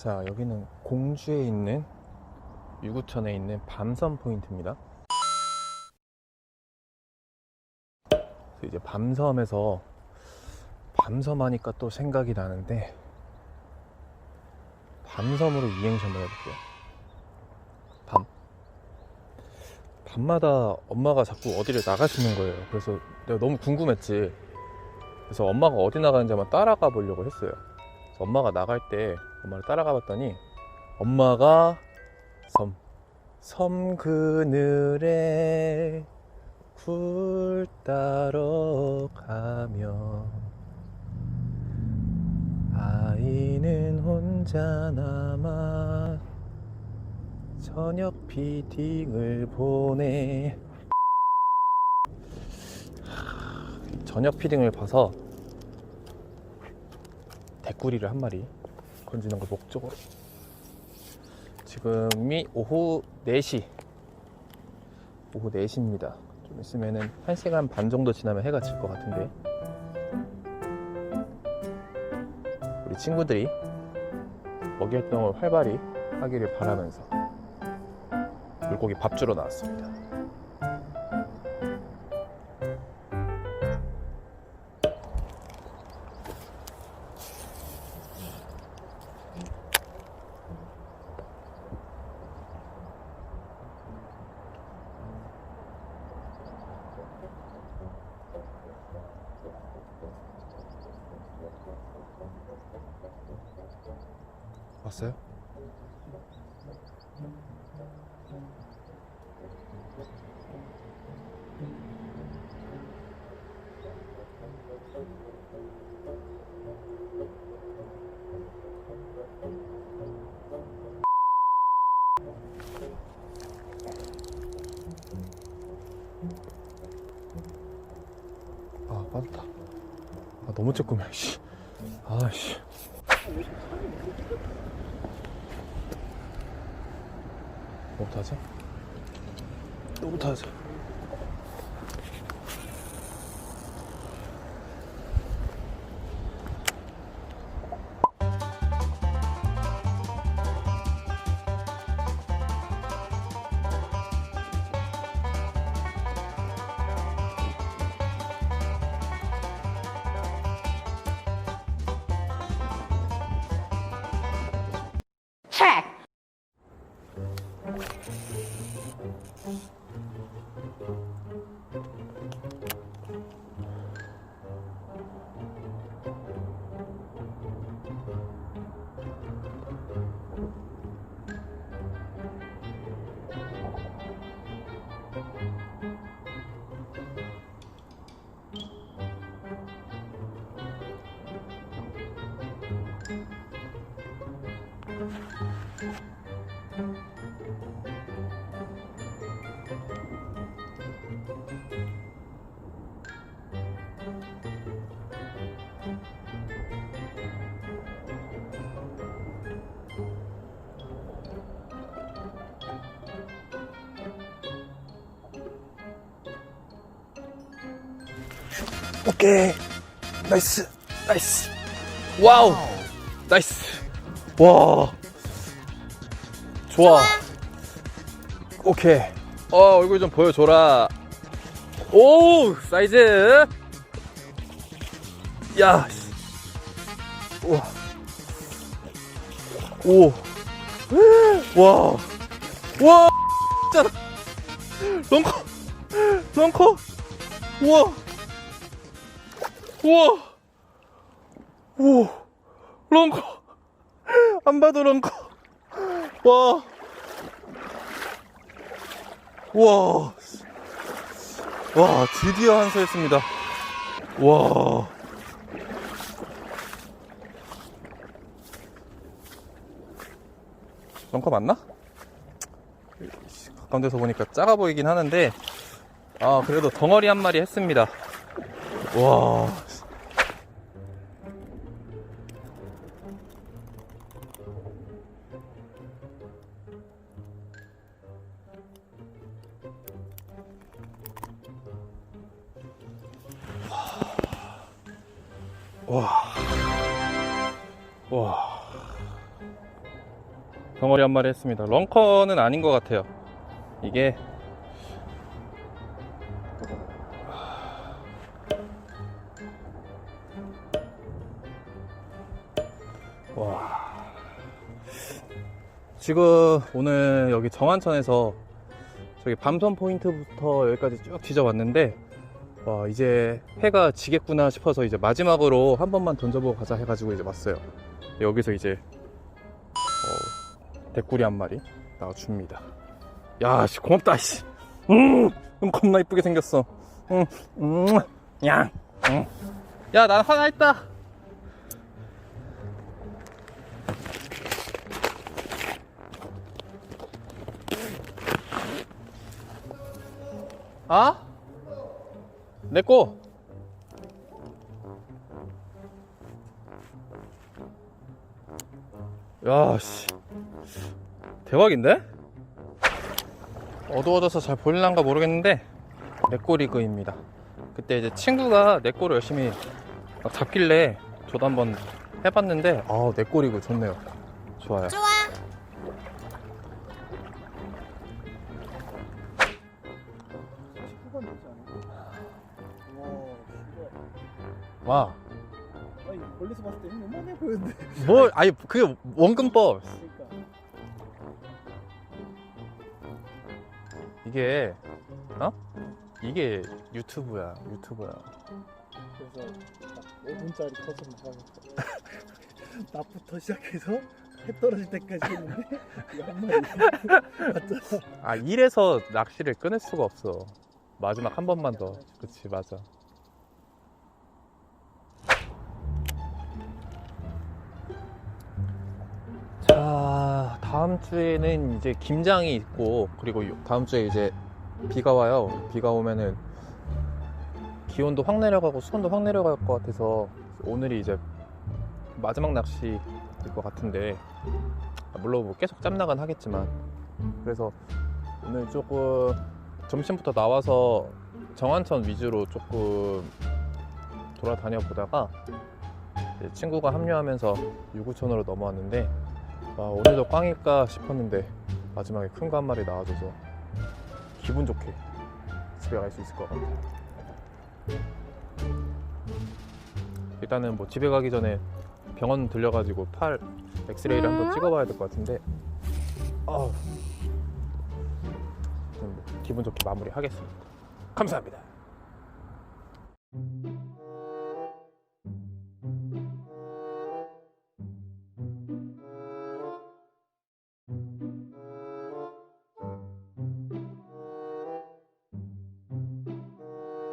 자, 여기는 공주에 있는 유구천에 있는 밤섬 포인트입니다. 이제 밤섬에서 밤섬 하니까 또 생각이 나는데 밤섬으로 이행시 한번 해볼게요. 밤. 밤마다 엄마가 자꾸 어디를 나가시는 거예요. 그래서 내가 너무 궁금했지. 그래서 엄마가 어디 나가는지 한번 따라가 보려고 했어요. 엄마가 나갈 때 엄마를 따라가 봤더니 엄마가 섬, 섬 그늘에 굴 따러 가며 아이는 혼자 남아 저녁 피딩을 보내. 하, 저녁 피딩을 봐서 대꾸리를 한 마리 건지는 걸 목적으로. 지금이 오후 4시. 오후 4시입니다. 좀 있으면은 1시간 반 정도 지나면 해가 질 것 같은데. 우리 친구들이 먹이 활동을 활발히 하기를 바라면서 물고기 밥 주러 나왔습니다 왔어요? 아 빠졌다. 아 너무 쬐끔해 씨. 아씨 하자? 너부터 하자. track. 오케이. 나이스. 나이스. 와우. 나이스. 와. 좋아. 오케이. 어, 얼굴 좀 보여줘라. 오, 사이즈. 야. 씨. 우와. 오. 와. 와. 진짜. 런커. 런커. 우와. 우와! 우와! 런커! 안 봐도 런커! 와! 우와! 와, 드디어 한수했습니다. 와. 런커 맞나? 가까운 데서 보니까 작아 보이긴 하는데, 아, 그래도 덩어리 한 마리 했습니다. 와. 와. 와. 덩어리 한 마리 했습니다. 런커는 아닌 것 같아요. 이게 와 지금 오늘 여기 정한천에서 저기 밤선 포인트부터 여기까지 쭉 뒤져봤는데 와 이제 해가 지겠구나 싶어서 이제 마지막으로 한 번만 던져보고 가자 해가지고 이제 왔어요. 여기서 이제 어, 대꾸리 한 마리 나와줍니다. 야, 씨, 고맙다, 씨. 음, 음, 겁나 이쁘게 생겼어. 음, 음, 야, 음. 야, 난 하나 있다. 아? 내 거. 야, 씨. 대박인데? 어두워져서 잘 보일란가 모르겠는데 네꼬리그입니다. 그때 이제 친구가 네꼬를 열심히 막 잡길래 저도 한번 해봤는데 아 네꼬리그 좋네요. 좋아요. 좋아. 와, 아니, 멀리서 봤을 때 요만해 보였는데. 뭘 아니 그게 원근법. 그러니까. 이게 어? 이게 유튜브야, 유튜브야. 그래서 딱 5분짜리 컷을 나가겠다. 낮부터 시작해서 해 떨어질 때까지 했는데 이거 한 마리 맞잖아. 아 이래서 낚시를 끊을 수가 없어. 마지막 한 번만 더. 그치 맞아. 다음 주에는 이제 김장이 있고 그리고 요- 다음 주에 이제 비가 와요. 비가 오면은 기온도 확 내려가고 수온도 확 내려갈 것 같아서 오늘이 이제 마지막 낚시일 것 같은데 물론 뭐 계속 짬나간 하겠지만 그래서 오늘 조금 점심부터 나와서 정한천 위주로 조금 돌아다녀 보다가 친구가 합류하면서 유구촌으로 넘어왔는데 아, 오늘도 꽝일까 싶었는데 마지막에 큰 거 한 마리 나와줘서 기분 좋게 집에 갈 수 있을 것 같아요. 일단은 뭐 집에 가기 전에 병원 들려가지고 팔 엑스레이를 한번 찍어봐야 될 것 같은데 아우 좀 기분 좋게 마무리하겠습니다. 감사합니다.